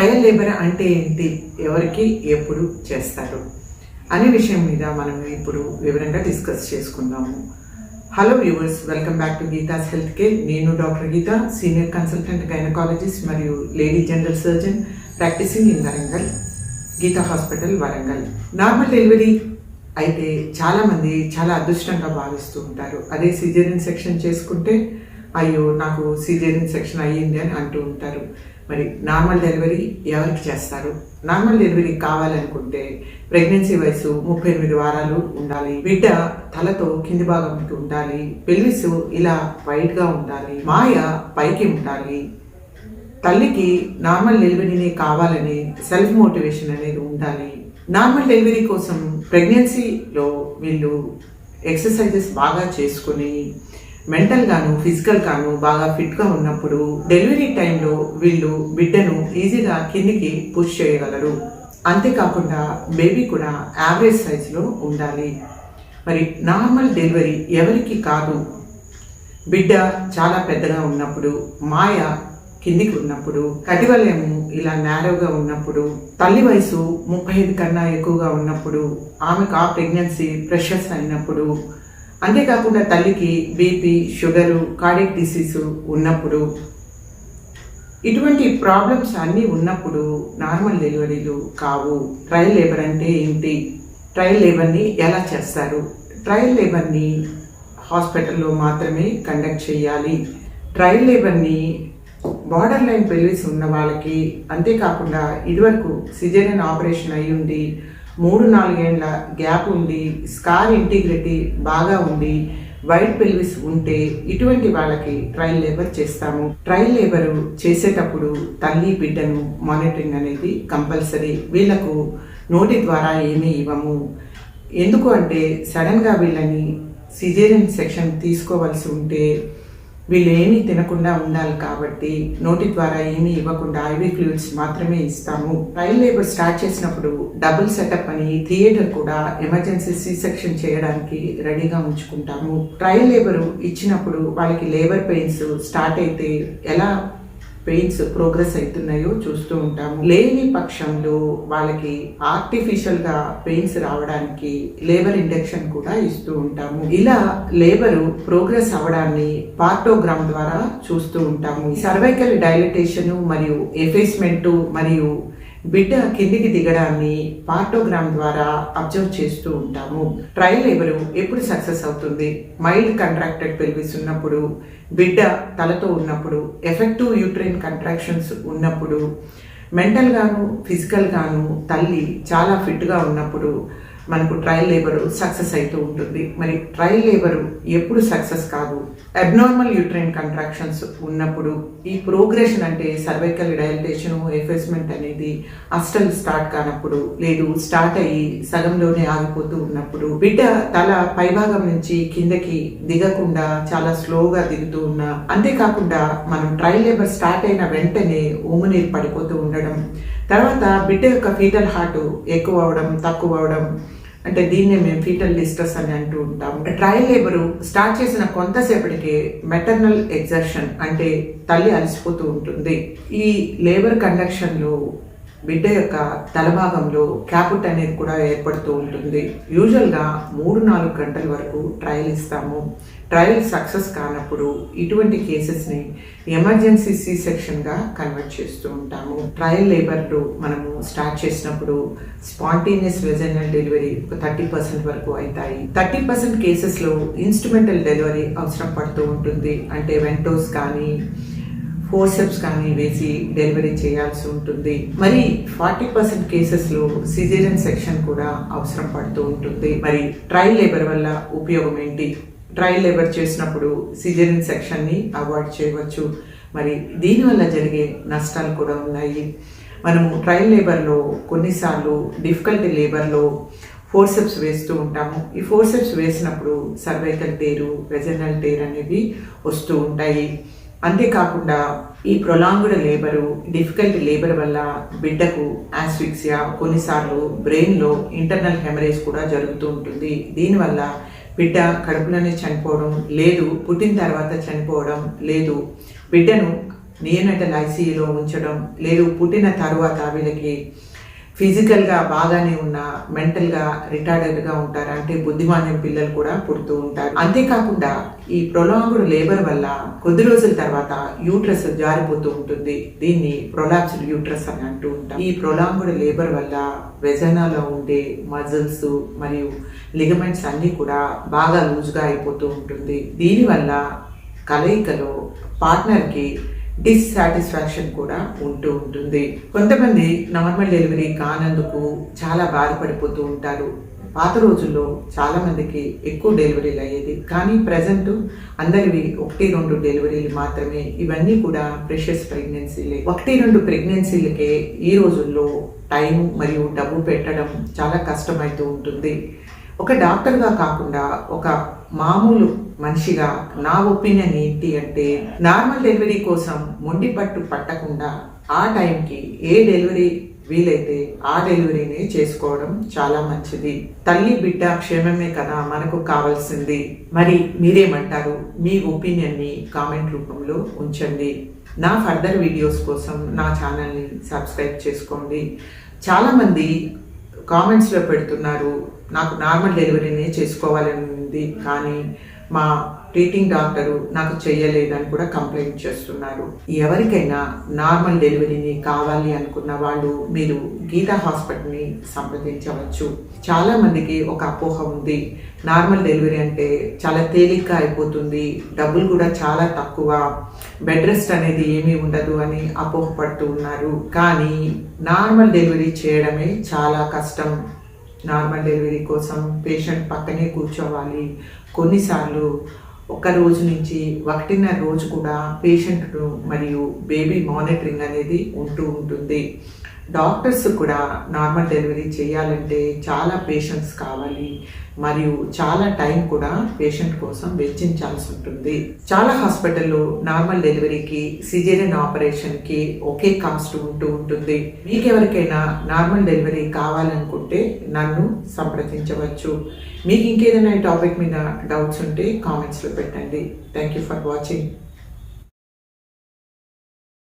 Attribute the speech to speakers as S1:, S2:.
S1: Trial labour అంటే ఏంటి? ఎవరికి ఎప్పుడు చేస్తారు? అనే విషయం మీద మనం ఇప్పుడు వివరంగా డిస్కస్ చేసుకుందాము. Hello viewers welcome back to Geetha's health care. నేను doctor Geetha senior consultant gynaecologist మరియు lady general surgeon practising in Warangal Geetha hospital Warangal. Normal delivery అయితే చాలామంది చాలా అదృష్టంగా భావిస్తూ ఉంటారు. అదే సిజేరియన్ సెక్షన్ చేసుకుంటే అయ్యో నాకు సిజేరియన్ సెక్షన్ అయ్యింది అని అంటూ ఉంటారు. మరి నార్మల్ డెలివరీ ఎవరికి చేస్తారు? నార్మల్ డెలివరీ కావాలనుకుంటే ప్రెగ్నెన్సీ వయసు ముప్పై ఎనిమిది వారాలు ఉండాలి. బిడ్డ తలతో కింది భాగం ఉండాలి. పెల్విస్ ఇలా వైట్గా ఉండాలి. మాయ పైకి ఉండాలి. తల్లికి నార్మల్ డెలివరీనే కావాలని సెల్ఫ్ మోటివేషన్ అనేది ఉండాలి. నార్మల్ డెలివరీ కోసం ప్రెగ్నెన్సీలో వీళ్ళు ఎక్సర్సైజెస్ బాగా చేసుకుని మెంటల్ గాను ఫిజికల్ గాను బాగా ఫిట్గా ఉన్నప్పుడు డెలివరీ టైంలో వీళ్ళు బిడ్డను ఈజీగా కిందికి పుష్ చేయగలరు. అంతేకాకుండా బేబీ కూడా యావరేజ్ సైజులో ఉండాలి. మరి నార్మల్ డెలివరీ ఎవరికి కాదు. బిడ్డ చాలా పెద్దగా ఉన్నప్పుడు మాయ కిందికి ఉన్నప్పుడు కటివలయము ఇలా నేరోగా ఉన్నప్పుడు తల్లి వయసు ముప్పై ఐదు కన్నా ఎక్కువగా ఉన్నప్పుడు ఆమెకు ఆ ప్రెగ్నెన్సీ ప్రెషర్స్ అయినప్పుడు అంతేకాకుండా తల్లికి బీపీ షుగరు కార్డియక్ డిసీజ్ ఉన్నప్పుడు ఇటువంటి ప్రాబ్లమ్స్ అన్నీ ఉన్నప్పుడు నార్మల్ డెలివరీలు కావు. ట్రయల్ లేబర్ అంటే ఏంటి? ట్రయల్ లేబర్ని ఎలా చేస్తారు? ట్రయల్ లేబర్ని హాస్పిటల్లో మాత్రమే కండక్ట్ చేయాలి. ట్రయల్ లేబర్ని బార్డర్ లైన్ పెళ్ళిస్ ఉన్న వాళ్ళకి అంతేకాకుండా ఇదివరకు సిజేరియన్ ఆపరేషన్ అయ్యి ఉండి మూడు నాలుగేండ్ల గ్యాప్ ఉండి స్కార్ ఇంటిగ్రిటీ బాగా ఉండి వైట్ పెల్విస్ ఉంటే ఇటువంటి వాళ్ళకి ట్రయల్ లేబర్ చేస్తాము. ట్రయల్ లేబర్ చేసేటప్పుడు తల్లి బిడ్డను మానిటరింగ్ అనేది కంపల్సరీ. వీళ్ళకు నోటి ద్వారా ఏమీ ఇవ్వము. ఎందుకు అంటే సడన్గా వీళ్ళని సిజేరియన్ సెక్షన్ తీసుకోవాల్సి ఉంటే వీళ్ళు ఏమీ తినకుండా ఉండాలి కాబట్టి నోటి ద్వారా ఏమీ ఇవ్వకుండా ఐవీ ఫ్లూయిడ్స్ మాత్రమే ఇస్తాము. ట్రయల్ లేబర్ స్టార్ట్ చేసినప్పుడు డబుల్ సెటప్ అని థియేటర్ కూడా ఎమర్జెన్సీ సి సెక్షన్ చేయడానికి రెడీగా ఉంచుకుంటాము. ట్రయల్ లేబర్ ఇచ్చినప్పుడు వాళ్ళకి లేబర్ పెయిన్స్ స్టార్ట్ అయితే ఎలా పెయిన్స్ ప్రోగ్రెస్ అవుతున్నాయో చూస్తూ ఉంటాము. లేని పక్షంలో వాళ్ళకి ఆర్టిఫిషియల్గా పెయిన్స్ రావడానికి లేబర్ ఇండక్షన్ కూడా ఇస్తూ ఉంటాము. ఇలా లేబర్ ప్రోగ్రెస్ అవడాన్ని పార్టోగ్రామ్ ద్వారా చూస్తూ ఉంటాము. సర్వైకల్ డైలటేషన్ మరియు ఎఫేస్మెంట్ మరియు బిడ్డ కిందికి దిగడాన్ని పార్టోగ్రామ్ ద్వారా అబ్జర్వ్ చేస్తూ ఉంటాము. ట్రయల్ ఎవరు ఎప్పుడు సక్సెస్ అవుతుంది? మైల్డ్ కంట్రాక్టెడ్ పెల్విస్ ఉన్నప్పుడు బిడ్డ తలతో ఉన్నప్పుడు ఎఫెక్టివ్ యూట్రైన్ కంట్రాక్షన్స్ ఉన్నప్పుడు మెంటల్గాను ఫిజికల్గాను తల్లి చాలా ఫిట్గా ఉన్నప్పుడు మనకు ట్రయల్ లేబరు సక్సెస్ అవుతూ ఉంటుంది. మరి ట్రయల్ లేబరు ఎప్పుడు సక్సెస్ కాదు. అబ్నార్మల్ యూట్రైన్ కంట్రాక్షన్స్ ఉన్నప్పుడు ఈ ప్రోగ్రెషన్ అంటే సర్వైకల్ డైలటేషన్ ఎఫెస్మెంట్ అనేది అస్టల్ స్టార్ట్ కానప్పుడు లేదు స్టార్ట్ అయ్యి సగంలోనే ఆగిపోతూ ఉన్నప్పుడు బిడ్డ తల పైభాగం నుంచి కిందకి దిగకుండా చాలా స్లోగా దిగుతూ ఉన్నా అంతేకాకుండా మనం ట్రయల్ లేబర్ స్టార్ట్ అయిన వెంటనే ఊమునీరు పడిపోతూ ఉండడం తర్వాత బిడ్డ యొక్క ఫీటల్ హార్ట్ ఎక్కువ అవడం తక్కువ అవడం అంటే దీన్నే మేము ఫీటల్ డిస్ట్రెస్ అని అంటూ ఉంటాం. ట్రయల్ లేబరు స్టార్ట్ చేసిన కొంతసేపటికి మెటర్నల్ ఎగ్జర్షన్ అంటే తల్లి అలసిపోతూ ఉంటుంది. ఈ లేబర్ కండక్షన్లో బిడ్డ యొక్క తలభాగంలో క్యాపుట్ అనేది కూడా ఏర్పడుతూ ఉంటుంది. యూజువల్గా మూడు నాలుగు గంటల వరకు ట్రయల్ ఇస్తాము. ట్రయల్ సక్సెస్ కానప్పుడు ఇటువంటి కేసెస్ని ఎమర్జెన్సీ సి సెక్షన్గా కన్వర్ట్ చేస్తూ ఉంటాము. ట్రయల్ లేబర్లు మనము స్టార్ట్ చేసినప్పుడు స్పాంటేనియస్ వెజనల్ డెలివరీ ఒక థర్టీ పర్సెంట్ వరకు అవుతాయి. థర్టీ పర్సెంట్ కేసెస్లో ఇన్స్ట్రుమెంటల్ డెలివరీ అవసరం పడుతూ ఉంటుంది. అంటే వెంటోస్ కానీ ఫోర్సెప్స్ కానీ వేసి డెలివరీ చేయాల్సి ఉంటుంది. మరి ఫార్టీ పర్సెంట్ కేసెస్లో సిజేరియన్ సెక్షన్ కూడా అవసరం పడుతూ ఉంటుంది. మరి ట్రయల్ లేబర్ వల్ల ఉపయోగం ఏంటి? ట్రయల్ లేబర్ చేసినప్పుడు సిజేరియన్ సెక్షన్ని అవాయిడ్ చేయవచ్చు. మరి దీనివల్ల జరిగే నష్టాలు కూడా ఉన్నాయి. మనము ట్రయల్ లేబర్లో కొన్నిసార్లు డిఫికల్టీ లేబర్లో ఫోర్సెప్స్ వేస్తూ ఉంటాము. ఈ ఫోర్సెప్స్ వేసినప్పుడు సర్వైకల్ టేరు వెజనల్ టేర్ అనేవి వస్తూ ఉంటాయి. అంతేకాకుండా ఈ ప్రొలాంగ్డ్ లేబరు డిఫికల్ట్ లేబర్ వల్ల బిడ్డకు ఆస్ఫిక్సియా కొన్నిసార్లు బ్రెయిన్లో ఇంటర్నల్ హెమరేజ్ కూడా జరుగుతూ ఉంటుంది. దీనివల్ల బిడ్డ కడుపులోనే చనిపోవడం లేదు పుట్టిన తర్వాత చనిపోవడం లేదు బిడ్డను నియనటల్ ఐసీయూలో ఉంచడం లేదు పుట్టిన తర్వాత వీళ్ళకి ఫిజికల్గా బాగానే ఉన్న మెంటల్గా రిటార్డెడ్గా ఉంటారు అంటే బుద్ధిమాన్యం పిల్లలు కూడా పుడుతూ ఉంటారు. అంతేకాకుండా ఈ ప్రొలాంగ్డ్ లేబర్ వల్ల కొద్ది రోజుల తర్వాత యూట్రస్ జారిపోతూ ఉంటుంది. దీన్ని ప్రొలాప్స్డ్ యూట్రస్ అని అంటూ ఉంటాం. ఈ ప్రొలాంగ్డ్ లేబర్ వల్ల వెజనాలో ఉండే మజిల్స్ మరియు లిగమెంట్స్ అన్నీ కూడా బాగా లూజ్గా అయిపోతూ ఉంటుంది. దీనివల్ల కలయికలో పార్ట్నర్కి డిస్సాటిస్ఫాక్షన్ కూడా ఉంటూ ఉంటుంది. కొంతమంది నార్మల్ డెలివరీ కానందుకు చాలా బాధపడిపోతూ ఉంటారు. పాత రోజుల్లో చాలా మందికి ఎక్కువ డెలివరీలు అయ్యేది. కానీ ప్రజెంట్ అందరివి ఒకటి రెండు డెలివరీలు మాత్రమే. ఇవన్నీ కూడా ప్రెషస్ ప్రెగ్నెన్సీలే ఒకటి రెండు ప్రెగ్నెన్సీలకే ఈ రోజుల్లో టైం మరియు డబ్బు పెట్టడం చాలా కష్టమైతూ ఉంటుంది. ఒక డాక్టర్గా కాకుండా ఒక మామూలు మనిషిగా నా ఒపీనియన్ ఏంటి అంటే నార్మల్ డెలివరీ కోసం మొండి పట్టు పట్టకుండా ఆ టైంకి ఏ డెలివరీ వీలైతే ఆ డెలివరీని చేసుకోవడం చాలా మంచిది. తల్లి బిడ్డ క్షేమమే కదా మనకు కావాల్సింది. మరి మీరేమంటారు? మీ ఒపీనియన్ని కామెంట్ రూపంలో ఉంచండి. నా ఫర్దర్ వీడియోస్ కోసం నా ఛానల్ని సబ్స్క్రైబ్ చేసుకోండి. చాలామంది కామెంట్స్లో పెడుతున్నారు నాకు నార్మల్ డెలివరీనే చేసుకోవాలని ఉంది కానీ మా ట్రీటింగ్ డాక్టరు నాకు చెయ్యలేదని కూడా కంప్లైంట్ చేస్తున్నారు. ఎవరికైనా నార్మల్ డెలివరీని కావాలి అనుకున్న వాళ్ళు మీరు గీతా హాస్పిటల్ని సంప్రదించవచ్చు. చాలా మందికి ఒక అపోహ ఉంది. నార్మల్ డెలివరీ అంటే చాలా తేలిగ్గా అయిపోతుంది. డబ్బులు కూడా చాలా తక్కువ. బెడ్ రెస్ట్ అనేది ఏమీ ఉండదు అని అపోహపడుతూ ఉన్నారు. కానీ నార్మల్ డెలివరీ చేయడమే చాలా కష్టం. నార్మల్ డెలివరీ కోసం పేషెంట్ పక్కనే కూర్చోవాలి. కొన్నిసార్లు ఒక రోజు నుంచి ఒకటిన్నర రోజు కూడా పేషెంట్ మరియు బేబీ మానిటరింగ్ అనేది ఉంటూ ఉంటుంది. డాక్టర్స్ కూడా నార్మల్ డెలివరీ చేయాలంటే చాలా పేషెంట్స్ కావాలి మరియు చాలా టైం కూడా పేషెంట్ కోసం వెచ్చించాల్సి ఉంటుంది. చాలా హాస్పిటల్లో నార్మల్ డెలివరీకి సిజేరియన్ ఆపరేషన్కి ఒకే కాస్ట్ ఉంటూ ఉంటుంది. మీకు ఎవరికైనా నార్మల్ డెలివరీ కావాలనుకుంటే నన్ను సంప్రదించవచ్చు. మీకు ఇంకేదైనా టాపిక్ మీద డౌట్స్ ఉంటే కామెంట్స్లో పెట్టండి. Thank you for watching